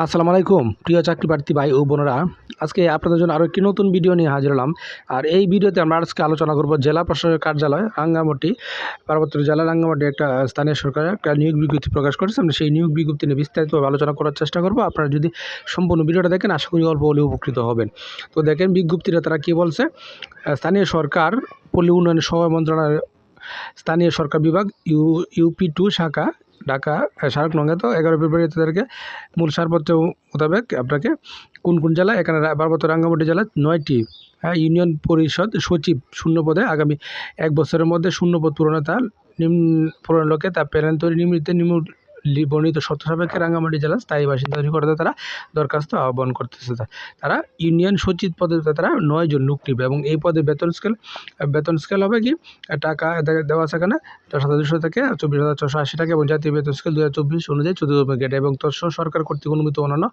আসসালামু আলাইকুম, প্রিয় চাকরি প্রার্থী ভাই ও বোনেরা। আজকে আপনাদের জন্য আরও একটি নতুন ভিডিও নিয়ে হাজির হলাম। আর এই ভিডিওতে আমরা আজকে আলোচনা করব জেলা প্রশাসকের কার্যালয় রাঙ্গামাটি পার্বত্য জেলা রাঙ্গামাটি একটা স্থানীয় সরকার একটা নিয়োগ বিজ্ঞপ্তি প্রকাশ করেছে। আমরা সেই নিয়োগ বিজ্ঞপ্তি নিয়ে বিস্তারিতভাবে আলোচনা করার চেষ্টা করব। আপনারা যদি সম্পূর্ণ ভিডিওটা দেখেন, আশা করি অল্প হলেও উপকৃত হবেন। তো দেখেন বিজ্ঞপ্তিটা তারা কী বলছে? স্থানীয় সরকার, পল্লী উন্নয়ন সহায় মন্ত্রণালয়ের স্থানীয় সরকার বিভাগ, ইউ, ইউপি টু শাখা ঢাকা শাহরুখ নঙ্গে তো এগারো ফেব্রুয়ারি তাদেরকে মূল সারপত্র মোতাবেক আপনাকে কোন কোন জেলা, এখানে পার্বত্য রাঙ্গামাটি জেলা নয়টি হ্যাঁ ইউনিয়ন পরিষদ সচিব শূন্য পদে। আগামী এক বছরের মধ্যে শূন্য পদ পূরণে তার নিম্ন পূরণ লোকে তার প্যারেন্ট তৈরি নিমিত্তে বর্ণিত শর্ত সাপেক্ষে রাঙ্গামাটি জেলা স্থায়ী বাসিন্দা নিকটে তারা। দরখাস্ত আহ্বান করতেছে তারা। ইউনিয়ন সচিব পদে তারা নয় জন লোক নিবে এবং এই পদে বেতন স্কেল বেতন স্কেল হবে কি? টাকা দেওয়া আছে এখানে দশ থেকে চব্বিশ হাজার ছশো আশি টাকা এবং জাতীয় বেতন স্কেল দু হাজার চব্বিশ অনুযায়ী চোদ্দ গেট এবং তৎস সরকার কর্তৃক অনুমতি অন্যান্য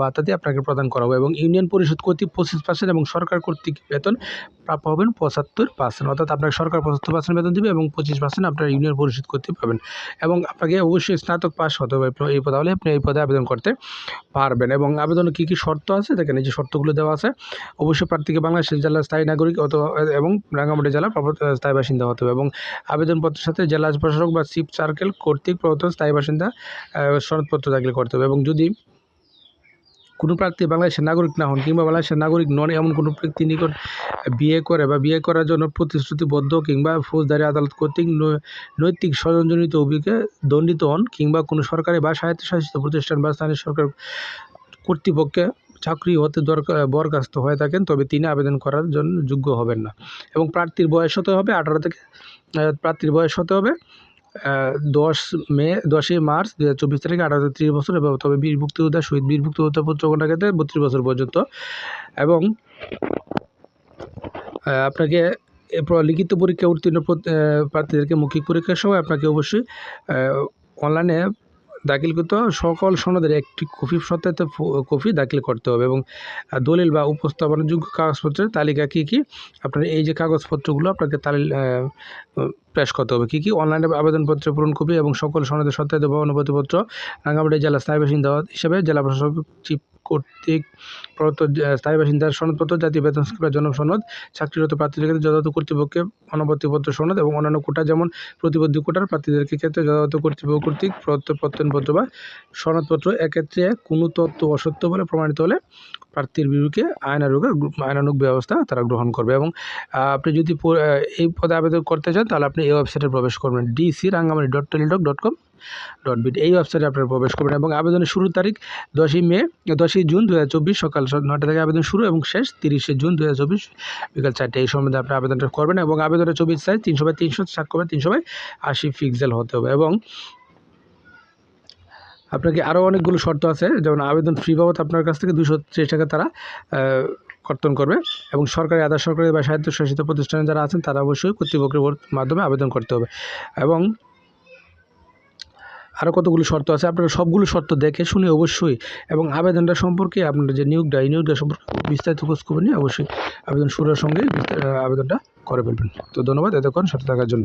বাতাতে আপনাকে প্রদান করা হবে এবং ইউনিয়ন পরিষদ কর্তৃক পঁচিশ পার্সেন্ট এবং সরকার কর্তৃক বেতন প্রাপ্য হবেন পঁচাত্তর পার্সেন্ট অর্থাৎ আপনাকে সরকার পঁচাত্তর পার্সেন্ট বেতন দেবে এবং পঁচিশ পার্সেন্ট আপনার ইউনিয়ন পরিষদ কর্তৃক পাবেন। এবং আপনাকে অবশ্যই স্নাতক পাস হতে হবে এই পদে হলে আপনি এই পদে আবেদন করতে পারবেন এবং আবেদনে কী কী শর্ত আছে? দেখেন এই যে শর্তগুলো দেওয়া আছে। অবশ্যই প্রার্থীকে বাংলাদেশ জেলার স্থায়ী নাগরিক অত এবং রাঙ্গামাটি জেলার স্থায়ী বাসিন্দা হতে হবে এবং আবেদনপত্রের সাথে জেলা প্রশাসক বা চিফ সার্কেল কর্তৃক প্রদত্ত স্থায়ী বাসিন্দা সনদপত্র দাখিল করতে হবে এবং যদি কোনো প্রার্থী বাংলাদেশের নাগরিক না হন কিংবা বাংলাদেশের নাগরিক নন এমন কোনো ব্যক্তি নিকট বিয়ে করে বা বিয়ে করার জন্য প্রতিশ্রুতিবদ্ধ কিংবা ফৌজদারি আদালত কর্তৃক নৈতিক স্বজনজনিত অভিযোগে দণ্ডিত হন কিংবা কোনো সরকারি বা স্বায়ত্তশাসিত প্রতিষ্ঠান বা স্থানীয় সরকার কর্তৃপক্ষে চাকরি হতে দরকার বরখাস্ত হয়ে থাকেন, তবে তিনি আবেদন করার জন্য যোগ্য হবেন না। এবং প্রার্থীর বয়স হতে হবে, আঠারো থেকে প্রার্থীর বয়স হতে হবে। দশ মে, দশই মার্চ দু হাজার চব্বিশ তারিখে আঠারো ত্রিশ বছর এবং তবে বীর মুক্তিযোদ্ধা শহীদ বীর মুক্তিযোদ্ধা পুত্রকন্যা ক্ষেত্রে বত্রিশ বছর পর্যন্ত। এবং আপনাকে এরপর লিখিত পরীক্ষা উত্তীর্ণ প্রার্থীদেরকে মৌখিক পরীক্ষার সময় আপনাকে অবশ্যই অনলাইনে দাখিলকৃত সকল সনদের একটি কপি, সত্যায়িত কপি দাখিল করতে হবে এবং দলিল বা উপস্থাপনাযোগ্য কাগজপত্রের তালিকা কী কী? আপনার এই যে কাগজপত্রগুলো আপনাকে তালিল পেশ করতে হবে। কী কী? অনলাইনে আবেদনপত্র, পূরণ কপি এবং সকল সনদের সত্যায়িত বা অনুমতিপত্র রাঙ্গামাটি জেলা স্থায়ী বাসিন্দা হিসেবে জেলা প্রশাসক চিফ কর্তৃক প্রদত্ত স্থায়ী বাসিন্দার সনদপত্র, জাতীয় বেতন স্কিমের জন্য সনদ চাকরিরত প্রার্থীদের ক্ষেত্রে যথাযথ কর্তৃপক্ষে অনবর্তীপত্র সনদ এবং অন্যান্য কোটা যেমন প্রতিবদ্ধী কোটার প্রার্থীদের ক্ষেত্রে যথাযথ কর্তৃপক্ষ কর্তৃক প্রদত্ত প্রত্যয়নপত্র বা সনদপত্র, এক্ষেত্রে কোনো তথ্য অসত্য বলে প্রমাণিত হলে প্রার্থীর বিরুদ্ধে আইনানুগ আইনানুগ ব্যবস্থা তারা গ্রহণ করবে এবং আপনি যদি এই পদে আবেদন করতে চান তাহলে আপনি এই ওয়েবসাইটে প্রবেশ করবেন DC Rangamati dot Teletalk dot com dot BD এই ওয়েবসাইটে আপনারা প্রবেশ করবেন এবং আবেদনের শুরুর তারিখ দশই মে, দশই জুন দু হাজার চব্বিশ সকাল নটা থেকে আবেদন শুরু এবং শেষ তিরিশে জুন দু হাজার চব্বিশ বিকাল চারটে। এই সম্বন্ধে আপনি আবেদনটা করবেন এবং আবেদনের চব্বিশ সাইজ তিনশো বাই তিনশো সাক্ষ্য বাই তিনশো বাই আশি পিক্সেল হতে হবে এবং আপনাকে আরও অনেকগুলো শর্ত আছে, যেমন আবেদন ফ্রি বাবদ আপনার কাছ থেকে দুশো টাকা তারা কর্তন করবে এবং সরকারি, আধা সরকারি বা স্বায়ত্তশাসিত প্রতিষ্ঠানে যারা আছেন তারা অবশ্যই কর্তৃপক্ষের মাধ্যমে আবেদন করতে হবে। এবং আরও কতগুলো শর্ত আছে, আপনারা সবগুলো শর্ত দেখে শুনে অবশ্যই এবং আবেদনটা সম্পর্কে আপনার যে নিয়োগটা, এই নিয়োগটা সম্পর্কে বিস্তারিত খোঁজ নিয়ে অবশ্যই আবেদন শুরুর সঙ্গে আবেদনটা করে ফেলবেন। তো ধন্যবাদ এতক্ষণ সাথে থাকার জন্য।